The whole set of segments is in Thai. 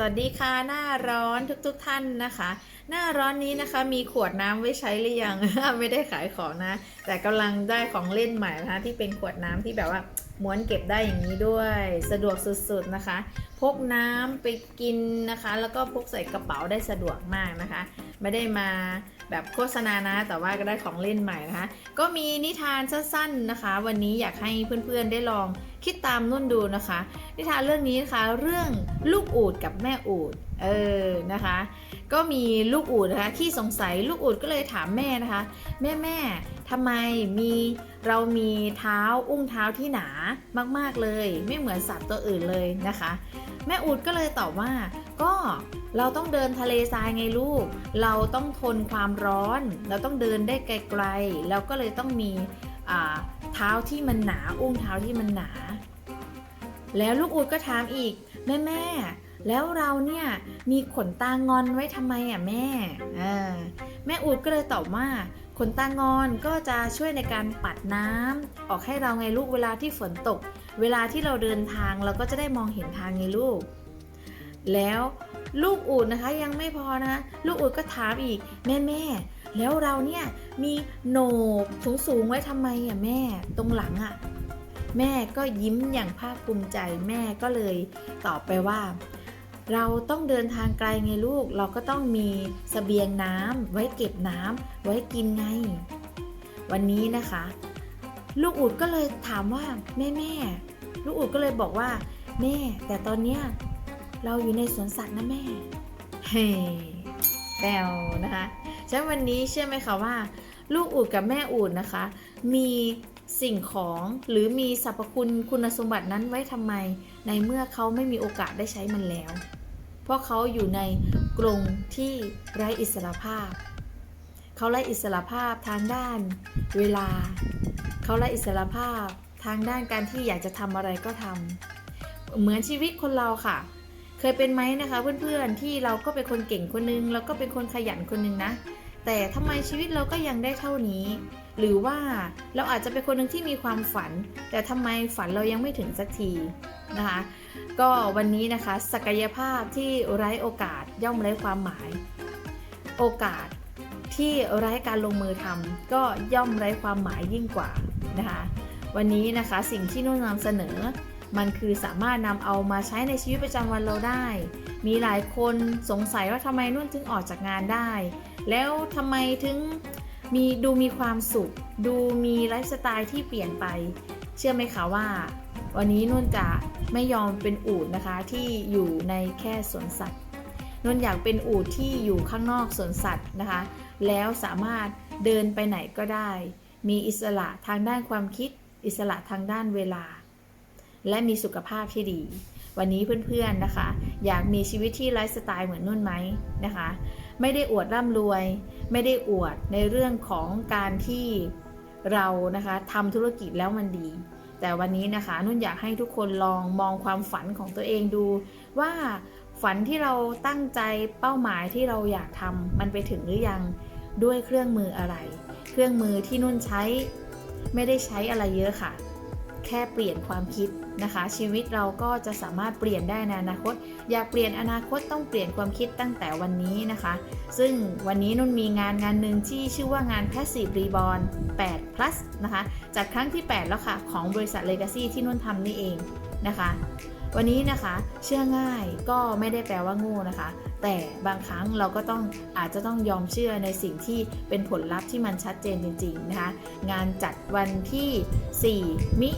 สวัสดีค่ะหน้าร้อนทุกๆทท่านนะคะ หน้าร้อนนี้นะคะมีขวดน้ำไว้ใช้หรือยัง ไม่ได้ขายของนะ แต่กำลังได้ของเล่นใหม่นะคะที่เป็นขวดน้ำที่แบบว่าม้วนเก็บได้อย่างนี้ด้วย สะดวกสุดๆนะคะ พกน้ำไปกินนะคะ แล้วก็พกใส่กระเป๋าได้สะดวกมากนะคะ ไม่ได้มา แบบโฆษณานะ แต่ว่าก็ได้ของเล่นใหม่นะคะ ก็มีนิทานสั้นๆนะคะ วันนี้อยากให้เพื่อนๆได้ลองคิดตามนุ่นดูนะคะ นิทานเรื่องนี้นะคะ เรื่องลูกอูดกับแม่อูดเออนะคะ ก็มีลูกอูดนะคะที่สงสัยลูกอูดก็เลยถามแม่นะคะ แม่แม่ทำไมมีเรามีเท้าอุ้งเท้าที่หนามากๆเลย ไม่เหมือนสัตว์ตัวอื่นเลยนะคะ แม่อูดก็เลยตอบว่า ก็เราต้องเดินทะเลทรายไงลูก เราต้องทนความร้อน เราต้องเดินได้ไกลๆแล้วก็เลยต้องมีเท้าที่มันหนา อุ้งเท้าที่มันหนา แล้วลูกอูดก็ถามอีกแม่แม่ แล้วเราเนี่ยมีขนตางอนไว้ทำไมอะแม่อ่าแม่อูดก็เลยตอบว่าขนตางอนก็จะช่วยในการปัดน้ำออกให้เราไงลูกเวลาที่ฝนตก เวลาที่เราเดินทางเราก็จะได้มองเห็นทางไงลูก แล้วลูกอูดนะคะยังไม่พอนะ ลูกอูดก็ถามอีกแม่แม่แล้วเราเนี่ยมีโหนกสูงสูงไว้ทำไมอะแม่ตรงหลังอะแม่ก็ยิ้มอย่างภาคภูมิใจแม่ก็เลยตอบไปว่า เราต้องเดินทางไกลไงลูก เราก็ต้องมีเสบียงน้ำไว้เก็บน้ำไว้กินไง วันนี้นะคะ ลูกอุดก็เลยถามว่าแม่แม่ลูกอุดก็เลยบอกว่า แม่ แต่ตอนเนี้ยเราอยู่ในสวนสัตว์นะแม่ เฮ้แปวนะคะฉะนั้นวันนี้เชื่อไหมคะว่า ลูกอูดกับแม่อูดนะคะ มีสิ่งของหรือมีสรรพคุณคุณสมบัตินั้นไว้ทำไม ในเมื่อเขาไม่มีโอกาสได้ใช้มันแล้ว เพราะเขาอยู่ในกรงที่ไร้อิสระภาพ เขาไร้อิสระภาพทางด้านเวลา เขาไร้อิสระภาพทางด้านการที่อยากจะทำอะไรก็ทำเหมือนชีวิตคนเราค่ะ เคยเป็นไหมนะคะ เพื่อนๆที่เราก็เป็นคนเก่งคนนึงแล้วก็เป็นคนขยันคนนึงนะ แต่ทำไมชีวิตเราก็ยังได้เท่านี้ หรือว่าเราอาจจะเป็นคนหนึ่งที่มีความฝัน แต่ทำไมฝันเรายังไม่ถึงสักทีนะคะก็วันนี้นะคะศักยภาพที่ไร้โอกาสย่อมไร้ความหมาย โอกาสที่ไร้การลงมือทำก็ย่อมไร้ความหมายยิ่งกว่านะคะวันนี้นะคะสิ่งที่นุ่นนำเสนอ มันคือสามารถนำเอามาใช้ในชีวิตประจำวันเราได้ มีหลายคนสงสัยว่าทำไมนุ่นถึงออกจากงานได้ แล้วทำไมถึงมีดูมีความสุข ดูมีไลฟ์สไตล์ที่เปลี่ยนไป เชื่อไหมคะว่า วันนี้นุ่นจะไม่ยอมเป็นอูดนะคะที่อยู่ในแค่สวนสัตว์นุ่นอยากเป็นอูดที่อยู่ข้างนอกสวนสัตว์นะคะ แล้วสามารถเดินไปไหนก็ได้ มีอิสระทางด้านความคิด อิสระทางด้านเวลา และมีสุขภาพที่ดี วันนี้เพื่อนๆนะคะ อยากมีชีวิตที่ไลฟ์สไตล์เหมือนนุ่นไหมนะคะ ไม่ได้อวดร่ำรวย ไม่ได้อวดในเรื่องของการที่เรานะคะทำธุรกิจแล้วมันดี แต่วันนี้นะคะนุ่นอยากให้ทุกคนลองมองความฝันของตัวเองดู ว่าฝันที่เราตั้งใจเป้าหมายที่เราอยากทำมันไปถึงหรือยังด้วยเครื่องมืออะไร เครื่องมือที่นุ่นใช้ไม่ได้ใช้อะไรเยอะค่ะ แค่เปลี่ยนความคิดนะคะ ชีวิตเราก็จะสามารถเปลี่ยนได้ในอนาคต อยากเปลี่ยนอนาคตต้องเปลี่ยนความคิดตั้งแต่วันนี้นะคะ ซึ่งวันนี้นุ่นมีงานงานหนึ่งที่ชื่อว่างาน Passive Reborn 8 plus นะคะจัดครั้งที่ 8 แล้วค่ะ ของบริษัท Legacy ที่นุ่นทำนี่เองนะคะ วันนี้นะคะเชื่อง่ายก็ไม่ได้แปลว่าโง่นะคะ แต่บางครั้งเราก็ต้องอาจจะต้องยอมเชื่อในสิ่งที่เป็นผลลัพธ์ที่มันชัดเจนจริง ๆนะคะ งานจัดวันที่ 4 มิ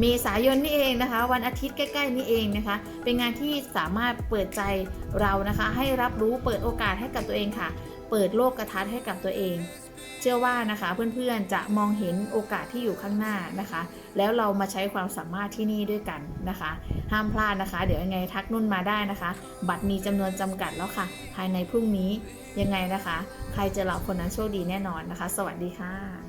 เมษายนนี่เองนะคะ วันอาทิตย์ใกล้ ๆ นี่เองนะคะ เป็นงานที่สามารถเปิดใจเรานะคะ ให้รับรู้เปิดโอกาสให้กับตัวเองค่ะ เปิดโลกกระทัดให้กับตัวเอง เชื่อว่านะคะเพื่อนๆจะมองเห็นโอกาสที่อยู่ข้างหน้านะคะ แล้วเรามาใช้ความสามารถที่นี่ด้วยกันนะคะ ห้ามพลาดนะคะ เดี๋ยวยังไงทักนุ่นมาได้นะคะ บัตรมีจำนวนจำกัดแล้วค่ะ ภายในพรุ่งนี้ยังไงนะคะ ใครเจะเราคนนั้นโชคดีแน่นอนนะคะ สวัสดีค่ะ